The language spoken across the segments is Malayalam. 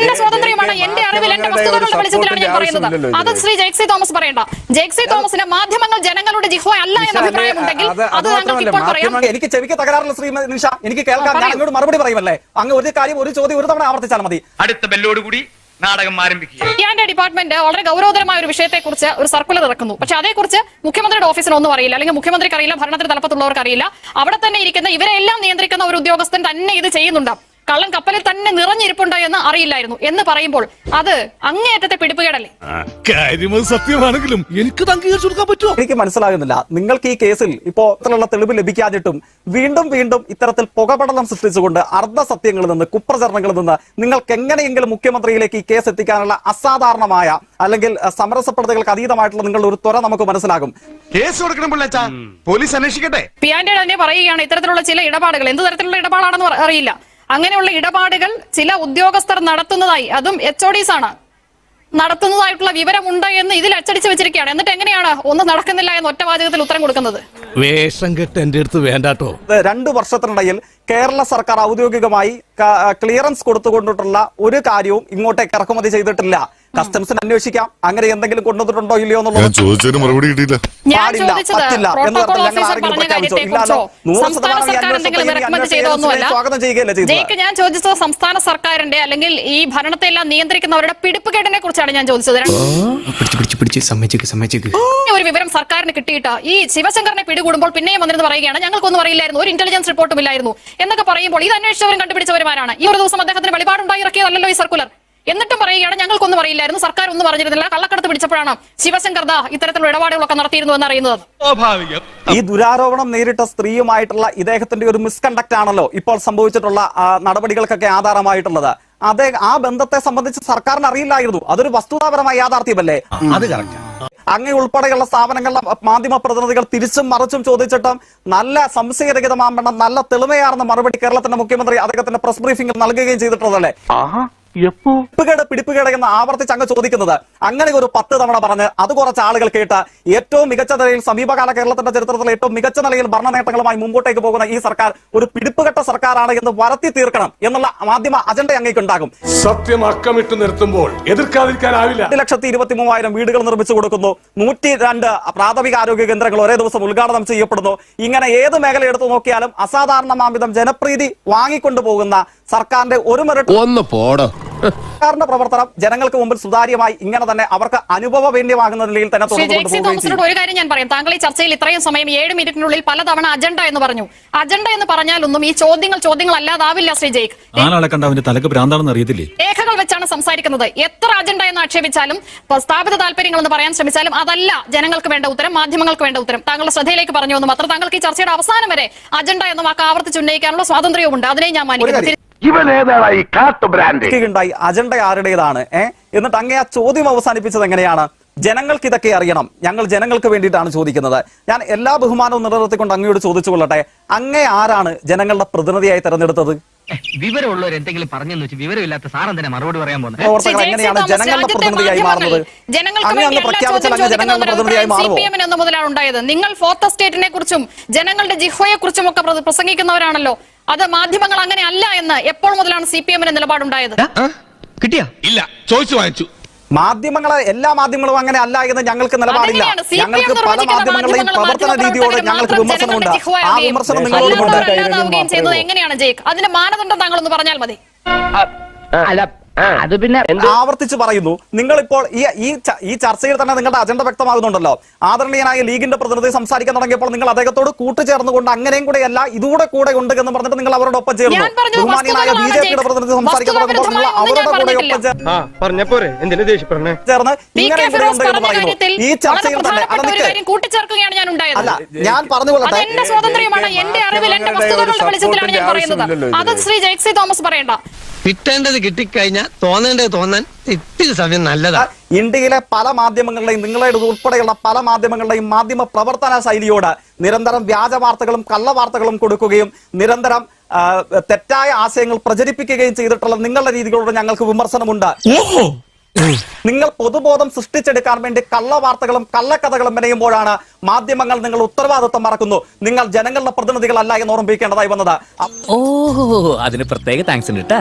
എന്റെ സ്വാതന്ത്ര്യമാണ് എന്റെ അറിവിൽ എന്റെ വസ്തുതകളുടെ വെളിച്ചത്തിലാണ് ഞാൻ പറയുന്നത്. അത് ശ്രീ ജെക്സി തോമസ് പറയണ്ട. ജെക്സി തോമസിന് മാധ്യമങ്ങൾ ജനങ്ങളുടെ ജിഹ്വ അല്ല എന്ന അഭിപ്രായമുണ്ടെങ്കിൽ അത് അത് താങ്കൾക്ക് ഇപ്പോൾ പറയാം. എനിക്ക് ചെവിക്ക് തകരാറില്ല ശ്രീ നിഷ എനിക്ക് കേൾക്കാൻ ഞാൻ. അങ്ങോട്ട് മറുപടി പറയുമല്ലേ? അങ്ങ് ഒരു കാര്യം ഒരു ചോദ്യം ഒരു തവണ ആവർത്തിച്ചാൽ മതി. അടുത്ത ബെല്ലോടുകൂടി നാടകം ആരംഭിക്കുക. ഇയാന്റെ ഡിപ്പാർട്ട്മെന്റ് വളരെ ഗൗരവതരമായ ഒരു വിഷയത്തെ കുറിച്ച് ഒരു സർക്കുലർ ഇറക്കുന്നു. പക്ഷെ അതേക്കുറിച്ച് മുഖ്യമന്ത്രിയുടെ ഓഫീസിന് ഒന്നും അറിയില്ല. അല്ലെങ്കിൽ മുഖ്യമന്ത്രിക്ക് അറിയില്ല ഭരണത്തിന് തലപ്പത്തുള്ളവർക്ക് അറിയില്ല. അവിടെ തന്നെ ഇരിക്കുന്ന ഇവരെല്ലാം നിയന്ത്രിക്കുന്ന ഒരു ഉദ്യോഗസ്ഥൻ തന്നെ ഇത് ചെയ്യുന്നുണ്ട്. കള്ളൻ കപ്പലിൽ തന്നെ നിറഞ്ഞിരിപ്പുണ്ടോ എന്ന് അറിയില്ലായിരുന്നു. എന്ന് പറയുമ്പോൾ അത് അങ്ങേയറ്റത്തെ പിടിപ്പുകേടല്ലേ? കാര്യമത് സത്യമാണെങ്കിലും എനിക്ക് അംഗീകരിച്ചു കൊടുക്കാൻ പറ്റുമോ? എനിക്ക് മനസ്സിലാകുന്നില്ല. നിങ്ങൾക്ക് ഈ കേസിൽ ഇപ്പോ ഇത്തരത്തിലുള്ള തെളിവ് ലഭിക്കാതിട്ടും വീണ്ടും വീണ്ടും ഇത്തരത്തിൽ പുകപടലം സൃഷ്ടിച്ചുകൊണ്ട് അർദ്ധ സത്യങ്ങളിൽ നിന്ന് കുപ്രചരണങ്ങളിൽ നിന്ന് നിങ്ങൾക്ക് എങ്ങനെയെങ്കിലും മുഖ്യമന്ത്രിയിലേക്ക് ഈ കേസ് എത്തിക്കാനുള്ള അസാധാരണമായ അല്ലെങ്കിൽ സമരസപ്പെടുത്തുകൾക്ക് സമരസപ്പെടുത്തലുകൾക്ക് അതീതമായിട്ടുള്ള നിങ്ങളുടെ ഒരു ത്വര നമുക്ക് മനസ്സിലാകും. കേസ് കൊടുക്കണം പോലീസ് അന്വേഷിക്കട്ടെ. പിയാന്റെ തന്നെ പറയുകയാണ് ഇത്തരത്തിലുള്ള ചില ഇടപാടുകൾ. എന്ത് തരത്തിലുള്ള ഇടപാടാണെന്ന് അറിയില്ല. അങ്ങനെയുള്ള ഇടപാടുകൾ ചില ഉദ്യോഗസ്ഥർ നടത്തുന്നതായി അതും എച്ച് ഒ ഡീസ് ആണ്. നടത്തുന്നതായിട്ടുള്ള വിവരമുണ്ട് എന്ന് ഇതിൽ അച്ചടിച്ചു വെച്ചിരിക്കുകയാണ്. എന്നിട്ട് എങ്ങനെയാണ്? ഒന്നും നടക്കുന്നില്ല എന്ന് ഒറ്റവാചകത്തിൽ ഉത്തരം കൊടുക്കുന്നത്? വേഷം കെട്ട് എന്റെ അടുത്ത് വേണ്ടാട്ടോ. രണ്ടു വർഷത്തിനിടയിൽ കേരള സർക്കാർ ഔദ്യോഗികമായി ക്ലിയറൻസ് കൊടുത്തുകൊണ്ടിട്ടുള്ള ഒരു കാര്യവും ഇങ്ങോട്ടേക്ക് ഇറക്കുമതി ചെയ്തിട്ടില്ല. കസ്റ്റംസിന് അന്വേഷിക്കാം. അങ്ങനെ എന്തെങ്കിലും കൊണ്ടുവന്നിട്ടുണ്ടോ ഇല്ലയോ ഞാൻ എന്നുള്ളത് ചോദിച്ചതിന് മറുപടി കിട്ടിയില്ല. ഞാൻ പാടില്ല, ചോദിച്ചത് പറ്റില്ല. എന്ന് പറഞ്ഞ് ഞങ്ങൾ ആരെങ്കിലും പറഞ്ഞ പ്രഖ്യാപിച്ചോ? ഇല്ലാലോ. നൂറ് സംസ്ഥാന ശതമാനം സർക്കാർ എന്തെങ്കിലും അന്വേഷണത്തെ റെക്കമെൻഡ് ഈ ചെയ്തോ സ്വാഗതം ചെയ്യുകയല്ലേ ചെയ്തത്? ഞാൻ ചോദിച്ചത് സംസ്ഥാന സർക്കാരിന്റെ അല്ലെങ്കിൽ ഈ ഭരണത്തെ എല്ലാം നിയന്ത്രിക്കുന്നവരുടെ പിടിപ്പുകേടിനെ കുറിച്ചാണ് ഞാൻ ചോദിച്ചത്. ഒരു വിവരം സർക്കാരിന് കിട്ടിയിട്ട് ഈ ശിവശങ്കറിനെ പിടികൂടുമ്പോൾ പിന്നെയും വന്നിരുന്ന് പറയുകയാണ് ഞങ്ങൾക്കൊന്നും അറിയില്ലായിരുന്നു ഒരു ഇന്റലിജൻസ് റിപ്പോർട്ടും ഇല്ലായിരുന്നു എന്നൊക്കെ പറയുമ്പോൾ ഇത് അന്വേഷിച്ചവരും കണ്ടുപിടിച്ചവരുമാരാണ്. ഈ ഒരു ദിവസം അദ്ദേഹത്തിന് വെളിപാടുണ്ടായി ഇറക്കിയതല്ലോ ഈ സർക്കുലർ എന്നിട്ടും പറയുകയാണ് ഞങ്ങൾക്കൊന്നും അറിയില്ലായിരുന്നു. സർക്കാർ ഒന്നും പറഞ്ഞിരുന്നില്ല. കള്ളക്കടത്ത് പിടിച്ചപ്പോഴാണ് ശിവശങ്കർ ദാ ഇത്തരത്തിലുള്ള ഇടപാടുകളൊക്കെ നടത്തിയിരുന്നു എന്ന് അറിയുന്നത് സ്വാഭാവികം. ഈ ദുരാരോപണം നേരിട്ട സ്ത്രീയുമായിട്ടുള്ള ഇദ്ദേഹത്തിന്റെ ഒരു മിസ്കണ്ടക്ട് ആണല്ലോ ഇപ്പോൾ സംഭവിച്ചിട്ടുള്ള നടപടികൾക്കൊക്കെ ആധാരമായിട്ടുള്ളത്. അതെ ആ ബന്ധത്തെ സംബന്ധിച്ച് സർക്കാരിന് അറിയില്ലായിരുന്നു. അതൊരു വസ്തുതാപരമായ യാഥാർത്ഥ്യമല്ലേ? അത് കറക്റ്റ് അങ്ങ് ഉൾപ്പെടെയുള്ള സ്ഥാപനങ്ങളിലെ മാധ്യമ പ്രതിനിധികൾ തിരിച്ചും മറിച്ചും ചോദിച്ചിട്ടും നല്ല സംശയരഹിതമാവണം നല്ല തെളിമയാർന്ന മറുപടി കേരളത്തിന്റെ മുഖ്യമന്ത്രി അദ്ദേഹത്തിന്റെ പ്രസ് ബ്രീഫിംഗിൽ നൽകുകയും ചെയ്തിട്ടുള്ളതല്ലേ? പിടിപ്പുകേട് പിടിപ്പുകേട് എന്ന് ആവർത്തിച്ച് അങ്ങ് ചോദിക്കുന്നത്. അങ്ങനെ ഒരു പത്ത് തവണ പറഞ്ഞ് അത് കുറച്ച് ആളുകൾ കേട്ട് ഏറ്റവും മികച്ച നിലയിൽ സമീപകാല കേരളത്തിന്റെ ചരിത്രത്തിലെ ഏറ്റവും മികച്ച നിലയിൽ ഭരണ നേട്ടങ്ങളുമായി മുമ്പോട്ടേക്ക് പോകുന്ന ഈ സർക്കാർ ഒരു പിടിപ്പുകെട്ട സർക്കാരാണ് എന്ന് വരത്തി തീർക്കണം എന്നുള്ള മാധ്യമ അജണ്ട അങ്ങേക്ക് ഉണ്ടാകും. സത്യം അക്കമിട്ട് നിർത്തുമ്പോൾ എതിർക്കാതിരിക്കാനാവില്ല. രണ്ട് ലക്ഷത്തി ഇരുപത്തി മൂവായിരം വീടുകൾ നിർമ്മിച്ചു കൊടുക്കുന്നു. നൂറ്റി രണ്ട് പ്രാഥമിക ആരോഗ്യ കേന്ദ്രങ്ങൾ ഒരേ ദിവസം ഉദ്ഘാടനം ചെയ്യപ്പെടുന്നു. ഇങ്ങനെ ഏത് മേഖല എടുത്തു നോക്കിയാലും അസാധാരണമാംവിധം ജനപ്രീതി വാങ്ങിക്കൊണ്ടു പോകുന്ന സർക്കാരിന്റെ ഒരു മെറിറ്റ് ഒന്ന് പോടോ. സർക്കാരിന്റെ പ്രവർത്തനം ജനങ്ങൾക്ക് മുമ്പിൽ സുതാര്യമായി ഇങ്ങനെ തന്നെ അവർക്ക് അനുഭവവേദ്യമാകുന്ന നിലയിൽ തന്നെ ഒരു കാര്യം ഞാൻ പറയാം. താങ്കൾ ഈ ചർച്ചയിൽ ഇത്രയും സമയം ഏഴ് മിനിറ്റിനുള്ളിൽ പലതവണ അജണ്ട എന്ന് പറഞ്ഞു. അജണ്ട എന്ന് പറഞ്ഞാൽ ഒന്നും ഈ ചോദ്യങ്ങൾ ചോദ്യങ്ങൾ അല്ലാതാവില്ല ശ്രീ ജയ്ക്ക് നാലാളെ കണ്ട അവന്റെ തലക്ക് ഭ്രാന്താണെന്ന് അറിയത്തില്ലേ? രേഖകൾ വെച്ചാണ് സംസാരിക്കുന്നത്. എത്ര അജണ്ട എന്ന് ആക്ഷേപിച്ചാലും സ്ഥാപിത താല്പര്യങ്ങൾ എന്ന് പറയാൻ ശ്രമിച്ചാലും അതല്ല ജനങ്ങൾക്ക് വേണ്ട ഉത്തരം മാധ്യമങ്ങൾക്ക് വേണ്ട ഉത്തരം. താങ്കളുടെ ശ്രദ്ധയിലേക്ക് പറഞ്ഞു എന്ന് മാത്രം താങ്കൾക്ക് ഈ ചർച്ചയുടെ അവസാനം വരെ അജണ്ട എന്ന വാക്ക് ആവർത്തിച്ച് ഉന്നയിക്കാനുള്ള സ്വാതന്ത്ര്യവുമുണ്ട്. അതിനെ ഞാൻ മാനിക്കുന്നു. ഏതാണ് ഈ കാട്ടു ബ്രാൻഡ്? ഉണ്ടായി അജണ്ട ആരുടേതാണ് ഏ? എന്നിട്ട് അങ്ങേ ആ ചോദ്യം അവസാനിപ്പിച്ചത് എങ്ങനെയാണ്? ജനങ്ങൾക്ക് ഇതൊക്കെ അറിയണം. ഞങ്ങൾ ജനങ്ങൾക്ക് വേണ്ടിയിട്ടാണ് ചോദിക്കുന്നത്. ഞാൻ എല്ലാ ബഹുമാനവും നിലനിർത്തിക്കൊണ്ട് അങ്ങയോട് ചോദിച്ചു കൊള്ളട്ടെ അങ്ങേ ആരാണ് ജനങ്ങളുടെ പ്രതിനിധിയായി തെരഞ്ഞെടുത്തത്? വിവരമുള്ളവർ എന്തെങ്കിലും പറഞ്ഞെന്ന് വെച്ച് വിവരമില്ലാത്ത സാറൻ തന്നെ മറുപടി പറയാൻ പോകുന്നത്. എങ്ങനെയാണ് ജനങ്ങളുടെ പ്രതിനിധിയായി മാറുന്നത്? ജനങ്ങൾക്ക് മുതലാണ് ഉണ്ടായത്. നിങ്ങൾ ഫോർത്ത് സ്റ്റേറ്റിനെ കുറിച്ചും ജനങ്ങളുടെ ജിഹോയെ കുറിച്ചും ഒക്കെ പ്രസംഗിക്കുന്നവരാണല്ലോ. അത് മാധ്യമങ്ങൾ അങ്ങനെ അല്ല എന്ന് എപ്പോൾ മുതലാണ് സി പി എമ്മിന് നിലപാടുണ്ടായത് കിട്ടിയാ? ഇല്ല ചോദിച്ചു വാങ്ങിച്ചു. മാധ്യമങ്ങളെ എല്ലാ മാധ്യമങ്ങളും അങ്ങനെ അല്ല എന്ന് ഞങ്ങൾക്ക് നിലപാടില്ല. ഞങ്ങൾക്ക് പല മാധ്യമങ്ങളുടെ മാധ്യമങ്ങളുടെയും പ്രവർത്തന രീതിയോട് ഞങ്ങൾക്ക് വിമർശനമുണ്ട്. ആ വിമർശനം നിങ്ങളോട് എങ്ങനെയാണ് ജയ്ക്ക്? അതിന്റെ മാനദണ്ഡം താങ്കളൊന്ന് പറഞ്ഞാൽ മതി. അല്ല അത് പിന്നെ ആവർത്തിച്ച് പറയുന്നു. നിങ്ങൾ ഇപ്പോൾ ഈ ഈ ചർച്ചയിൽ തന്നെ നിങ്ങളുടെ അജണ്ട വ്യക്തമാകുന്നുണ്ടല്ലോ. ആദരണീയനായ ലീഗിന്റെ പ്രതിനിധി സംസാരിക്കാൻ തുടങ്ങിയപ്പോൾ നിങ്ങൾ അദ്ദേഹത്തോട് കൂട്ടുചേർന്നുകൊണ്ട് അങ്ങനെയും കൂടെ അല്ല ഇതുകൂടെ കൂടെ ഉണ്ട് എന്ന് പറഞ്ഞിട്ട് നിങ്ങൾ അവരുടെ ഒപ്പം ചേർന്നു ബഹുമാനിയായ ബി ജെ പിയുടെ പ്രതിനിധി സംസാരിക്കാൻ തുടങ്ങിയപ്പോൾ നിങ്ങൾ അവരുടെ കൂടെ ഒപ്പം ചേർന്ന് ഇങ്ങനെ കെ ഉണ്ട് എന്ന് പറയുന്നു കാര്യത്തിൽ ഈ ചർച്ചയിൽ തന്നെ അല്ല ഒരു കാര്യം കൂട്ടിച്ചേർക്കുകയാണ് ഞാൻ ഉണ്ടായത്. അല്ല ഞാൻ പറഞ്ഞു കൊള്ളട്ടെ എന്റെ സ്വാതന്ത്ര്യമാണ് എന്റെ അറിവിൽ എന്റെ വസ്തുതകളുടെ വെളിച്ചത്തിലാണ് ഞാൻ പറയുന്നത്. അത് ശ്രീ ജയ്സി തോമസ് പറയണ്ട. കിട്ടേണ്ടത് കിട്ടിക്കഴിഞ്ഞാൽ തോന്നേണ്ടത് തോന്നാൻ ഇത്തിരി സമയം നല്ലതാണ് ഇന്ത്യയിലെ പല മാധ്യമങ്ങളുടെയും നിങ്ങളുടെ ഉൾപ്പെടെയുള്ള പല മാധ്യമങ്ങളുടെയും മാധ്യമ പ്രവർത്തന ശൈലിയോട് നിരന്തരം വ്യാജ വാർത്തകളും കള്ള വാർത്തകളും കൊടുക്കുകയും നിരന്തരം തെറ്റായ ആശയങ്ങൾ പ്രചരിപ്പിക്കുകയും ചെയ്തിട്ടുള്ള നിങ്ങളുടെ രീതികളോട് ഞങ്ങൾക്ക് വിമർശനമുണ്ട്. ഓഹോ! നിങ്ങൾ പൊതുബോധം സൃഷ്ടിച്ചെടുക്കാൻ വേണ്ടി കള്ള വാർത്തകളും കള്ളക്കഥകളും മെനയുമ്പോഴാണ് മാധ്യമങ്ങൾ നിങ്ങൾ ഉത്തരവാദിത്വം മറക്കുന്നു. നിങ്ങൾ ജനങ്ങളുടെ പ്രതിനിധികളല്ല എന്ന് ഓർമ്മിപ്പിക്കേണ്ടതായി വന്നത്. ഓഹോ അതിന് പ്രത്യേക താങ്ക്സ് ഉണ്ട്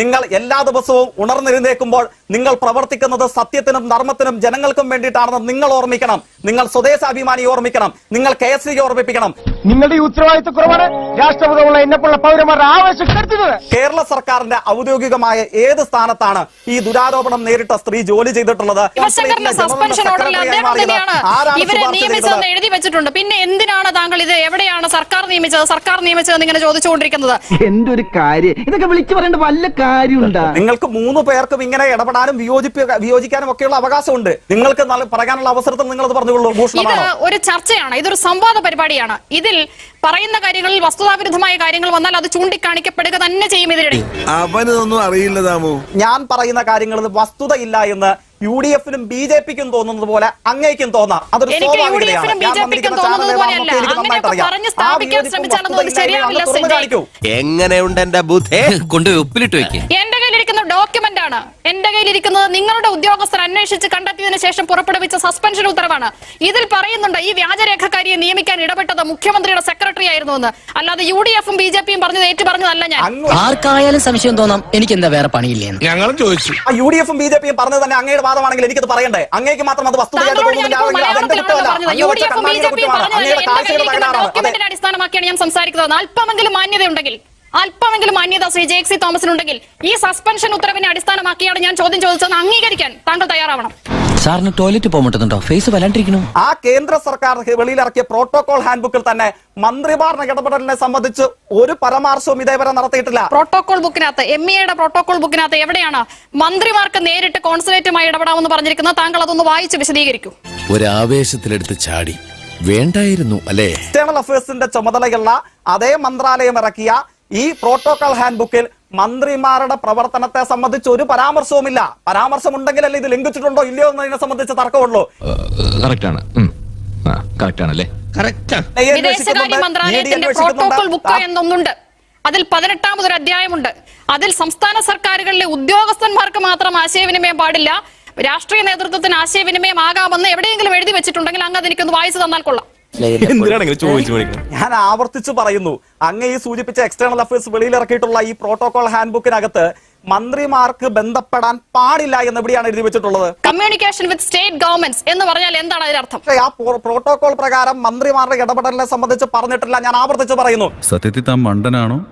നിങ്ങൾ എല്ലാ ദിവസവും ഉണർന്നിരുന്നേക്കുമ്പോൾ നിങ്ങൾ പ്രവർത്തിക്കുന്നത് സത്യത്തിനും ധർമ്മത്തിനും ജനങ്ങൾക്കും വേണ്ടിയിട്ടാണെന്ന് നിങ്ങൾ ഓർമ്മിക്കണം. നിങ്ങൾ സ്വദേശാഭിമാനി ഓർമ്മിക്കണം. നിങ്ങൾ കെ എസ് ഓർമ്മിപ്പിക്കണം. നിങ്ങളുടെ ഈ ഉത്തരവാദിത്വ കുറവാണ്. രാഷ്ട്രപതിയുള്ള എന്നെപ്പോലുള്ള പൗരന്മാരുടെ ആവേശം കെടുത്തുന്നത് കേരള സർക്കാരിന്റെ ഔദ്യോഗികമായ ഏത് സ്ഥാനത്താണ് ഈ ദുരാരോപണം നേരിട്ട സ്ത്രീ ജോലി ചെയ്തിട്ടുള്ളത്? സസ്പെൻഷൻ ഓർഡറിൽ അദ്ദേഹം തന്നെയാണ്. ആരാണ് ഇവരെ നിയമിച്ചതെന്ന് എഴുതി വെച്ചിട്ടുണ്ട്. പിന്നെ എന്തിനാണ് താങ്കൾ ഇത് എവിടെയാണ് സർക്കാർ നിയമിച്ചത്? സർക്കാർ നിയമിച്ചതെന്ന് ഇങ്ങനെ ചോദിച്ചുകൊണ്ടിരിക്കുന്നത്. എന്തൊരു കാര്യം? ഇതൊക്കെ വിളിച്ചു പറയേണ്ട വല്ല കാര്യമുണ്ട്? നിങ്ങൾക്ക് മൂന്ന് പേർക്കും ഇങ്ങനെ ഇടപെടാനും വിയോജിപ്പ വിയോജിക്കാനും ഒക്കെയുള്ള അവകാശമുണ്ട്. നിങ്ങൾക്ക് പറയാനുള്ള അവസരത്തിൽ നിങ്ങൾ അത് പറഞ്ഞുകൊള്ളൂ. ഇത് ഒരു ചർച്ചയാണ്. ഇതൊരു സംവാദ പരിപാടിയാണ്. ഇതിൽ പറയുന്ന കാര്യങ്ങളിൽ വസ്തുതാവിരുദ്ധമായ കാര്യങ്ങൾ വന്നാൽ അത് ചൂണ്ടിക്കാണിക്കപ്പെടുക തന്നെ ചെയ്യും ഇതിനിടെ അവനൊന്നും അറിയില്ല താമോ ഞാൻ പറയുന്ന കാര്യങ്ങളിൽ വസ്തുതയില്ല എന്ന് യു ഡി എഫിനും ബി ജെ പിക്കും തോന്നുന്നത് പോലെ അങ്ങേക്കും തോന്നാം. അതൊരു സ്വാഭാവികതയാണ്. എങ്ങനെയുണ്ട് എന്റെ ബുദ്ധി? കൊണ്ട് ഉപ്പിലിട്ട് വെക്കേ. ഡോക്യുമെന്റ് എന്റെ കയ്യിലിരിക്കുന്നത് നിങ്ങളുടെ ഉദ്യോഗസ്ഥർ അന്വേഷിച്ച് കണ്ടെത്തിയതിനു ശേഷം പുറപ്പെടുവിച്ച സസ്പെൻഷൻ ഉത്തരവാണ്. ഇതിൽ പറയുന്നുണ്ട് ഈ വ്യാജരേഖക്കാരിയെ നിയമിക്കാൻ ഇടപെട്ടത് മുഖ്യമന്ത്രിയുടെ സെക്രട്ടറി ആയിരുന്നു എന്ന്. അല്ലാതെ യു ഡി എഫും ബി ജെ പിയും പറഞ്ഞത് ഏറ്റു പറഞ്ഞതല്ല ഞാൻ ആർക്കായാലും സംശയം തോന്നാം എനിക്ക് എന്താ വേറെ പണിയില്ലേ ഞങ്ങളും ചോദിച്ചു. ആ യു ഡി എഫും ബി ജെ പിയും പറഞ്ഞത് തന്നെ അങ്ങയുടെ വാദമാണെങ്കിൽ എനിക്കത് പറയണ്ടേ? അങ്ങേക്ക് മാത്രം അത് വസ്തുതയായിട്ട് അടിസ്ഥാനമാക്കിയാണ് ഞാൻ സംസാരിക്കുന്നത്. അല്പമെങ്കിലും മാന്യത ഉണ്ടെങ്കിൽ അല്പമെങ്കിലും മാന്യത ശ്രീ ജെ എക്സി തോമസിന് ഉണ്ടെങ്കിൽ ഈ സസ്പെൻഷൻ ഉത്തരവിനെ അടിസ്ഥാനമാക്കിയാണ് ഞാൻ ചോദ്യം ചോദിച്ചത് അംഗീകരിക്കാൻ താങ്കൾ തയ്യാറാവണം. സാറിന് ടോയ്ലറ്റ് പോകുന്നുണ്ടോ ഫേസ് വല്ലാണ്ടിരിക്കണു. ആ കേന്ദ്ര സർക്കാർ വെളിയിലിറക്കിയ പ്രോട്ടോകോൾ ഹാൻഡ്ബുക്കിൽ തന്നെ മന്ത്രിമാരുടെ ഇടപെടലിനെ സംബന്ധിച്ച് ഒരു പരാമർശവും ഇതേവരെ നടത്തിയിട്ടില്ല. പ്രോട്ടോകോൾ ബുക്കിനകത്ത് എം ഇയുടെ പ്രോട്ടോകോൾ ബുക്കിനകത്ത് എവിടെയാണ് മന്ത്രിമാർക്ക് നേരിട്ട് കോൺസുലേറ്റുമായി ഇടപെടാമെന്ന് പറഞ്ഞിരിക്കുന്നത്? താങ്കൾ അതൊന്ന് വായിച്ച് വിശദീകരിക്കൂ. ഒരു ആവേശത്തിലെടുത്ത് ചാടി. വേണ്ടായിരുന്നു അല്ലേ? എക്സ്റ്റേണൽ അഫയേഴ്സിന്റെ ചുമതലയുള്ള അതേ മന്ത്രാലയം ഇറക്കിയ ഈ പ്രോട്ടോകോൾ ഹാൻഡ് ബുക്കിൽ മന്ത്രിമാരുടെ പ്രവർത്തനത്തെ സംബന്ധിച്ച് ഒരു പരാമർശവുമില്ല. പരാമർശം ഉണ്ടെങ്കിലല്ലേ ഇത് ലംഘിച്ചിട്ടുണ്ടോ ഇല്ലയോ എന്നതിനെ സംബന്ധിച്ച് തർക്കമുള്ളൂ. ഒരു വിദേശകാര്യ മന്ത്രാലയത്തിന്റെ. പ്രോട്ടോകോൾ ബുക്ക് എന്നൊന്നുണ്ട്. അതിൽ പതിനെട്ടാമതൊരു അധ്യായമുണ്ട്. അതിൽ സംസ്ഥാന സർക്കാരുകളിലെ ഉദ്യോഗസ്ഥന്മാർക്ക് മാത്രം ആശയവിനിമയം പാടില്ല. രാഷ്ട്രീയ നേതൃത്വത്തിന് ആശയവിനിമയം ആകാമെന്ന് എവിടെയെങ്കിലും എഴുതി വെച്ചിട്ടുണ്ടെങ്കിൽ അങ്ങ് അതെനിക്കൊന്ന് വായിച്ചു തന്നാൽ കൊള്ളാം. ഞാൻ ആവർത്തിച്ചു പറയുന്നു. അങ്ങ് ഈ സൂചിപ്പിച്ച എക്സ്റ്റേണൽ അഫയേഴ്സ് വെളിയിലിറക്കിയിട്ടുള്ള ഈ പ്രോട്ടോകോൾ ഹാൻഡ്ബുക്കിനകത്ത് മന്ത്രിമാർക്ക് ബന്ധപ്പെടാൻ പാടില്ല എന്ന് എവിടെയാണ് എഴുതി വെച്ചിട്ടുള്ളത്. കമ്മ്യൂണിക്കേഷൻ വിത്ത് സ്റ്റേറ്റ് ഗവൺമെന്റ് എന്ന് പറഞ്ഞാൽ എന്താണ് അതിനർത്ഥം ആ പ്രോ- പ്രോട്ടോകോൾ പ്രകാരം മന്ത്രിമാരുടെ ഇടപെടലിനെ സംബന്ധിച്ച് പറഞ്ഞിട്ടില്ല. ഞാൻ ആവർത്തിച്ച് പറയുന്നു. സത്യത്തിൽ താൻ മണ്ടനാണോ?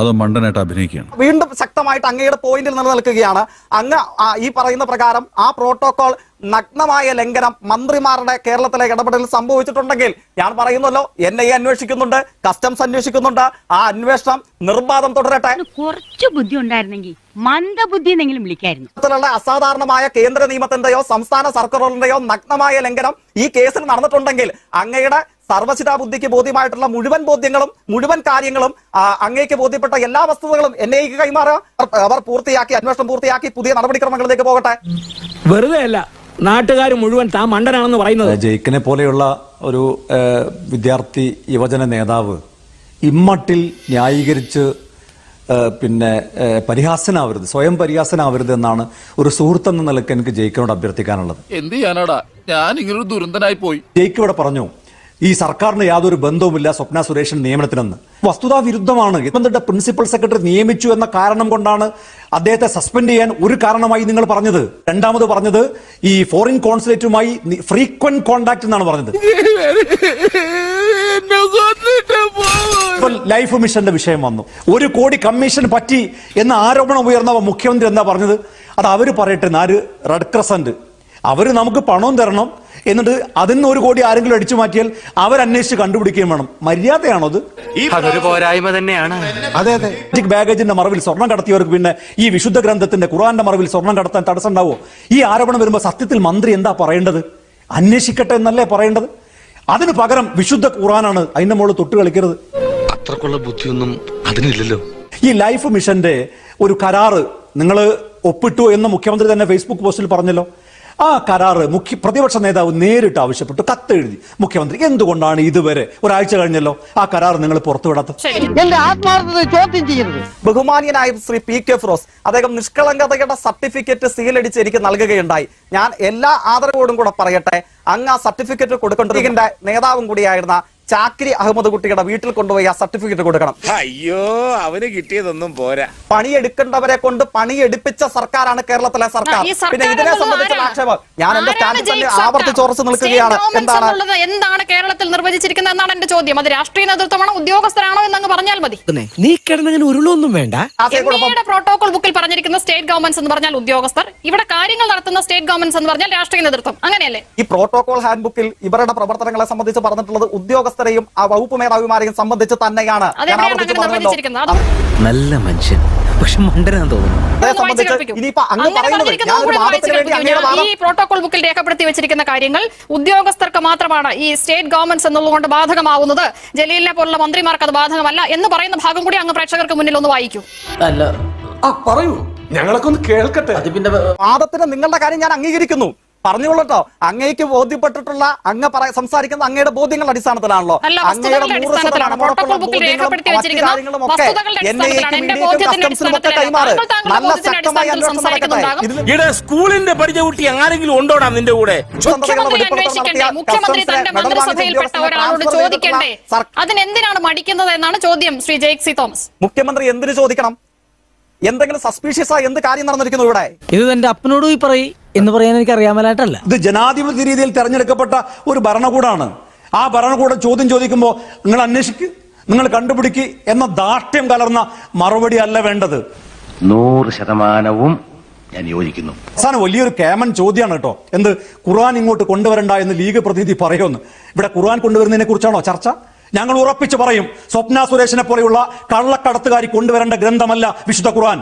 അതോ മണ്ടനായിട്ട് അഭിനയിക്കുകയാണ്. വീണ്ടും ശക്തമായിട്ട് അങ്ങയുടെ പോയിന്റിൽ നിലനിൽക്കുകയാണ്. അങ്ങ് ആ ഈ പറയുന്ന പ്രകാരം ആ പ്രോട്ടോകോൾ നഗ്നമായ ലംഘനം മന്ത്രിമാരുടെ കേരളത്തിലെ ഇടപെടലിൽ സംഭവിച്ചിട്ടുണ്ടെങ്കിൽ ഞാൻ പറയുന്നല്ലോ എൻ ഐ അന്വേഷിക്കുന്നുണ്ട് കസ്റ്റംസ് അന്വേഷിക്കുന്നുണ്ട് ആ അന്വേഷണം നിർബാധം തുടരട്ടെ. കുറച്ച് ബുദ്ധി ഉണ്ടായിരുന്നെങ്കിൽ മന്ദബുദ്ധി എന്നെങ്കിലും വിളിക്കായിരുന്നു. ത്തിലുള്ള അസാധാരണമായ കേന്ദ്ര നിയമത്തിന്റെയോ സംസ്ഥാന സർക്കാരുകളുടെയോ നഗ്നമായ ലംഘനം ഈ കേസിൽ നടന്നിട്ടുണ്ടെങ്കിൽ അങ്ങയുടെ സർവശിതാ ബുദ്ധിക്ക് ബോധ്യമായിട്ടുള്ള മുഴുവൻ ബോധ്യങ്ങളും മുഴുവൻ കാര്യങ്ങളും അങ്ങേക്ക് ബോധ്യപ്പെട്ട എല്ലാ വസ്തുതകളും എന്നെ കൈമാറുക അവർ- പൂർത്തിയാക്കി അന്വേഷണം പൂർത്തിയാക്കി പുതിയ നടപടിക്രമങ്ങളിലേക്ക് പോകട്ടെ. വെറുതെ അല്ല നാട്ടുകാർ മുഴുവൻ താൻ മണ്ടനാണെന്ന് പറയുന്നത്. ജയിക്കിനെ പോലെയുള്ള ഒരു വിദ്യാർത്ഥി യുവജന നേതാവ് ഇമ്മട്ടിൽ ന്യായീകരിച്ച് പിന്നെ പരിഹാസനാവരുത് സ്വയം പരിഹാസനാവരുത് എന്നാണ് ഒരു സുഹൃത്തെന്ന നിലയ്ക്ക് എനിക്ക് ജയിക്കിനോട് അഭ്യർത്ഥിക്കാനുള്ളത്. എന്ത് ചെയ്യാനാടാ? ഞാൻ ഇങ്ങനൊരു ദുരന്തനായി പോയി. ജയിക്ക് ഇവിടെ പറഞ്ഞു ഈ സർക്കാരിന് യാതൊരു ബന്ധവുമില്ല സ്വപ്ന സുരേഷൻ നിയമനത്തിനെന്ന്. വസ്തുതാ വിരുദ്ധമാണ്. ഇപ്പന്തിന്റെ പ്രിൻസിപ്പൽ സെക്രട്ടറി നിയമിച്ചു എന്ന കാരണം കൊണ്ടാണ് അദ്ദേഹത്തെ സസ്പെൻഡ് ചെയ്യാൻ ഒരു കാരണമായി നിങ്ങൾ പറഞ്ഞത്. രണ്ടാമത് പറഞ്ഞത് ഈ ഫോറിൻ കോൺസുലേറ്റുമായി ഫ്രീക്വന്റ് കോണ്ടാക്ട് എന്നാണ് പറഞ്ഞത്. ലൈഫ് മിഷന്റെ വിഷയം വന്നു. ഒരു കോടി കമ്മീഷൻ പറ്റി എന്ന ആരോപണം ഉയർന്നവ മുഖ്യമന്ത്രി എന്താ പറഞ്ഞത്? അത് അവർ പറയട്ടെ നാല് റെഡ് ക്രസന്റ്. അവർ നമുക്ക് പണവും തരണം. എന്നിട്ട് അതിൽ നിന്ന് ഒരു കോടി ആരെങ്കിലും അടിച്ചു മാറ്റിയാൽ അവരന്വേഷിച്ച് കണ്ടുപിടിക്കുകയും വേണം. മര്യാദയാണോ അത്? അതൊരു പോരായ്മ തന്നെയാണ്. അതെ അതെ. ബാഗേജിന്റെ മറവിൽ സ്വർണം കടത്തിയവർക്ക് പിന്നെ ഈ വിശുദ്ധ ഗ്രന്ഥത്തിന്റെ ഖുറാന്റെ മറവിൽ സ്വർണം കടത്താൻ തടസ്സം ഉണ്ടാവോ ഈ ആരോപണം വരുമ്പോൾ സത്യത്തിൽ മന്ത്രി എന്താ പറയേണ്ടത്? അന്വേഷിക്കട്ടെ എന്നല്ലേ പറയേണ്ടത്? അതിന് പകരം വിശുദ്ധ ഖുറാനാണ് അതിന്റെ മുകളിൽ തൊട്ട് കളിക്കരുത്. അത്രക്കുള്ള ബുദ്ധിയൊന്നും അതിനില്ലല്ലോ. ഈ ലൈഫ് മിഷന്റെ ഒരു കരാറ് നിങ്ങൾ ഒപ്പിട്ടു എന്ന് മുഖ്യമന്ത്രി തന്നെ ഫേസ്ബുക്ക് പോസ്റ്റിൽ പറഞ്ഞല്ലോ. ആ കരാറ് മുഖ്യ പ്രതിപക്ഷ നേതാവ് നേരിട്ട് ആവശ്യപ്പെട്ടു കത്തെഴുതി മുഖ്യമന്ത്രി എന്തുകൊണ്ടാണ് ഇതുവരെ? ഒരാഴ്ച കഴിഞ്ഞല്ലോ. ആ കരാർ നിങ്ങൾ പുറത്തുവിടാത്തത് ശരി. എന്റെ ആത്മാർത്ഥത ചോദ്യം ചെയ്യരുത് ബഹുമാനിയനായ ശ്രീ പി കെ ഫിറോസ് അദ്ദേഹം നിഷ്കളങ്കതയുടെ സർട്ടിഫിക്കറ്റ് സീലടിച്ച് എനിക്ക് നൽകുകയുണ്ടായി. ഞാൻ എല്ലാ ആദരവോടും കൂടെ പറയട്ടെ അങ്ങ് ആ സർട്ടിഫിക്കറ്റ് കൊടുക്കേണ്ട ലീഗിന്റെ നേതാവും കൂടിയായിരുന്ന ചാക്കിരി അഹമ്മദ് കുട്ടിയുടെ വീട്ടിൽ കൊണ്ടുപോയി ആ സർട്ടിഫിക്കറ്റ് കൊടുക്കണം. അയ്യോ അവന് കിട്ടിയതൊന്നും പോരാ. പണിയെടുക്കേണ്ടവരെ കൊണ്ട് പണിയെടുപ്പിച്ച സർക്കാരാണ് കേരളത്തിലെ സർക്കാർ. പിന്നെ ഇതിനെ സംബന്ധിച്ചുള്ള? ആക്ഷേപം ഞാൻ എന്റെ സ്റ്റാൻഡിൽ തന്നെ ജയിക്ക് സർക്കാർ? നിൽക്കുകയാണ്. എന്താണ്? എന്താണ് കേരളത്തിൽ നിർവചിച്ചിരിക്കുന്നത് എന്നാണ് എന്റെ ചോദ്യം. അത് രാഷ്ട്രീയ നേതൃത്വമാണോ ഉദ്യോഗസ്ഥരാണോ എന്നങ്ങ് പറഞ്ഞാൽ മതി. നീ കിടന്നങ്ങനെ ഉരുളൊന്നും വേണ്ട. പ്രോട്ടോകോൾ ബുക്കിൽ പറഞ്ഞിരിക്കുന്ന സ്റ്റേറ്റ് ഗവൺമെന്റ്സ് എന്ന് പറഞ്ഞാൽ ഉദ്യോഗസ്ഥർ. ഇവിടെ കാര്യങ്ങൾ നടത്തുന്ന സ്റ്റേറ്റ് ഗവൺമെന്റ്സ് എന്ന് പറഞ്ഞാൽ രാഷ്ട്രീയ നേതൃത്വം. അങ്ങനെയല്ലേ? ഈ പ്രോട്ടോകോൾ ഹാൻഡ് ബുക്കിൽ ഇവരുടെ പ്രവർത്തനങ്ങളെ സംബന്ധിച്ച് പറഞ്ഞിട്ടുള്ളത് ഉദ്യോഗസ്ഥരെയും ആ വകുപ്പ് മേധാവിമാരെയും സംബന്ധിച്ച് തന്നെയാണ്. അത് നല്ല മനുഷ്യൻ. പക്ഷെ മണ്ടനാന്ന് തോന്നുന്നു. അതേ ഈ പ്രോട്ടോകോൾ ബുക്കിൽ രേഖപ്പെടുത്തി വെച്ചിരിക്കുന്ന കാര്യങ്ങൾ ഉദ്യോഗസ്ഥർക്ക് മാത്രമാണ് ഈ സ്റ്റേറ്റ് ഗവൺമെന്റ്സ് എന്നുള്ളതുകൊണ്ട് ബാധകമാവുന്നത്. ജലീലിനെ പോലുള്ള മന്ത്രിമാർക്ക് അത് ബാധകമല്ല എന്ന് പറയുന്ന ഭാഗം കൂടി അങ്ങ് പ്രേക്ഷകർക്ക് മുന്നിൽ ഒന്ന് വായിക്കൂ. അല്ല. ആ പറയൂ. ഞങ്ങളൊക്കെ ഒന്ന് കേൾക്കട്ടെ. പിന്നെ വാദത്തിന് നിങ്ങളുടെ കാര്യം ഞാൻ അംഗീകരിക്കുന്നു. പറഞ്ഞുകൊള്ളട്ടോ. അങ്ങേക്ക് ബോധ്യപ്പെട്ടിട്ടുള്ള അങ്ങ് സംസാരിക്കുന്ന അങ്ങയുടെ ബോധ്യങ്ങളുടെ അടിസ്ഥാനത്തിലാണല്ലോ. അങ്ങയുടെ നൂറ് ശതമാനം കാര്യങ്ങളും ഒക്കെ വസ്തുതകളുടെ എൻ ഐ കസ്റ്റംസിനും ഒക്കെ. കൈമാറ്. നല്ല ശക്തമായ അന്വേഷണം നടക്കട്ടെ ഇവിടെ സ്കൂളിന്റെ പഠിച്ച കുട്ടി ആരെങ്കിലും ഉണ്ടോടാ നിന്റെ കൂടെ? മുഖ്യമന്ത്രി തന്റെ മന്ത്രിസഭയിൽപ്പെട്ട ഒരാളോട് ചോദിക്കണ്ടേ? അതിനെന്തിനാണ് മടിക്കുന്നത് എന്നാണ് ചോദ്യം ശ്രീ ജെയ്ക് സി തോമസ്. മുഖ്യമന്ത്രി എന്തിനു ചോദിക്കണം? എന്തെങ്കിലും സസ്പീഷ്യസ് ആയി എന്ത് കാര്യം നടന്നിരിക്കുന്നു ഇവിടെ? ഇത് എന്റെ അപ്പനോട് പോയി പറയും എന്ന് പറയാൻ എനിക്ക് അറിയാമലായിട്ടല്ല. ഇത് ജനാധിപത്യ രീതിയിൽ തെരഞ്ഞെടുക്കപ്പെട്ട ഒരു ഭരണകൂടമാണ് ആ ഭരണകൂടം ചോദ്യം ചോദിക്കുമ്പോൾ നിങ്ങൾ അന്വേഷിക്ക് നിങ്ങൾ കണ്ടുപിടിക്ക് എന്ന ദാഷ്ട്യം കലർന്ന മറുപടി അല്ല വേണ്ടത്. നൂറ് ശതമാനവും ഞാൻ യോജിക്കുന്നു. അവസാനം വലിയൊരു കേമൻ ചോദ്യമാണ് കേട്ടോ. എന്ത് ഖുർആൻ ഇങ്ങോട്ട് കൊണ്ടുവരണ്ട എന്ന് ലീഗ് പ്രതിനിധി പറയുമെന്ന്. ഇവിടെ ഖുർആൻ കൊണ്ടുവരുന്നതിനെ കുറിച്ചാണോ ചർച്ച? ഞങ്ങൾ ഉറപ്പിച്ചു പറയും സ്വപ്ന സുരേഷിനെ പോലെയുള്ള കള്ളക്കടത്തുകാരി കൊണ്ടുവരേണ്ട ഗ്രന്ഥമല്ല വിശുദ്ധ ഖുർആൻ.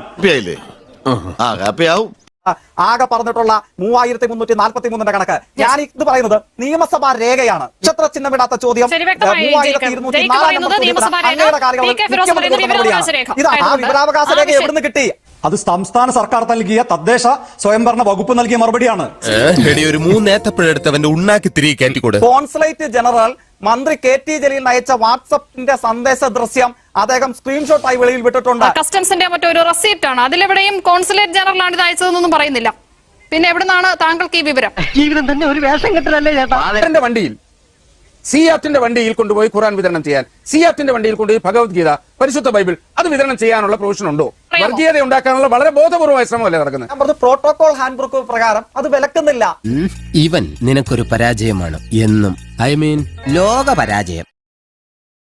ആകെ പറഞ്ഞിട്ടുള്ള മൂവായിരത്തി മുന്നൂറ്റി നാൽപ്പത്തി മൂന്നിന്റെ കണക്ക്. ഞാൻ ഇത് പറയുന്നത് നിയമസഭാ രേഖയാണ്. നക്ഷത്ര ചിഹ്നമിടാത്ത ചോദ്യം. ശരി, വ്യക്തമായി മൂവായിരത്തി ഇരുന്നൂറ്റി നാലാം. ഇത് ആ വിവരാവകാശ രേഖ എവിടുന്ന് കിട്ടി? അത് സംസ്ഥാന സർക്കാർ നൽകിയ തദ്ദേശ സ്വയംഭരണ വകുപ്പ് നൽകിയ മറുപടിയാണ്. ഒരു മൂന്നേത്തപ്പഴെടുത്തവന്റെ ഉണ്ണാക്കി തിരികെ കയറ്റിക്കൊടു കോൺസുലേറ്റ് ജനറൽ മന്ത്രി കെ ടി ജലീൽ അയച്ച വാട്സപ്പിന്റെ സന്ദേശ ദൃശ്യം അദ്ദേഹം സ്ക്രീൻഷോട്ട് ആയി വെളിയിൽ വിട്ടിട്ടുണ്ട്. കസ്റ്റംസിന്റെ മറ്റൊരു റെസീപ്റ്റ് ആണ്. അതിലെവിടെയും കോൺസുലേറ്റ് ജനറലാണ് ഇത് അയച്ചതെന്നൊന്നും പറയുന്നില്ല. പിന്നെ എവിടുന്നാണ് താങ്കൾക്ക് ഈ വിവരം? ജീവിതം തന്നെ ഒരു വേഷം കെട്ടലല്ലേ ചേട്ടാ? വണ്ടിയിൽ സിയാത്തിന്റെ വണ്ടിയിൽ കൊണ്ടുപോയി ഖുറാൻ വിതരണം ചെയ്യാൻ സിയാത്തിന്റെ വണ്ടിയിൽ കൊണ്ടുപോയി ഭഗവത്ഗീത പരിശുദ്ധ ബൈബിൾ അത് വിതരണം ചെയ്യാനുള്ള പ്രൊവിഷൻ ഉണ്ടോ? വർഗീയത ഉണ്ടാക്കാനുള്ള വളരെ ബോധപൂർവമായ ശ്രമമല്ലേ നടക്കുന്നത്? പറഞ്ഞു പ്രോട്ടോകോൾ ഹാൻഡ് ബുക്ക് പ്രകാരം അത് വിലക്കുന്നില്ല. ഇവൻ നിനക്കൊരു പരാജയമാണ് എന്നും ഐ മീൻ ലോക പരാജയം